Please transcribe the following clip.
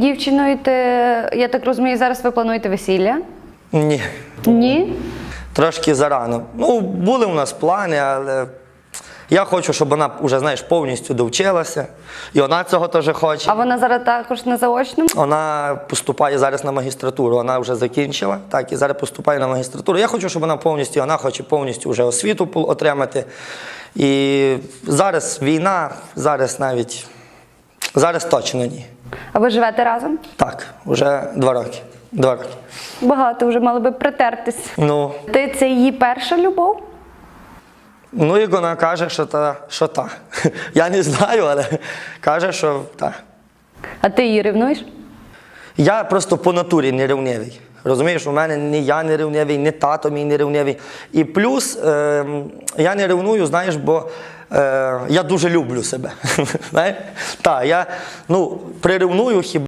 дівчиною ти, я так розумію, зараз ви плануєте весілля? Ні. Ні. Трошки зарано. Ну, були у нас плани, але я хочу, щоб вона вже, знаєш, повністю довчилася. І вона цього теж хоче. А вона зараз також на заочному? Вона поступає зараз на магістратуру. Вона вже закінчила, так, і зараз поступає на магістратуру. Я хочу, щоб вона повністю, вона хоче повністю вже освіту отримати. І зараз війна, зараз навіть, зараз точно ні. А ви живете разом? Так, вже два роки. Два роки. Багато вже мали би притертись. Ну, Ти це її перша любов? ну як вона каже, що та, що та. Я не знаю, але каже, що та. А ти її ревнуєш? Я просто по натурі не ревнивий. Розумієш, у мене ні я не ревнивий, ні тато мій не ревнивий. І плюс е, я не ревную, знаєш, бо е, я дуже люблю себе. Та я ну, приревную хіба.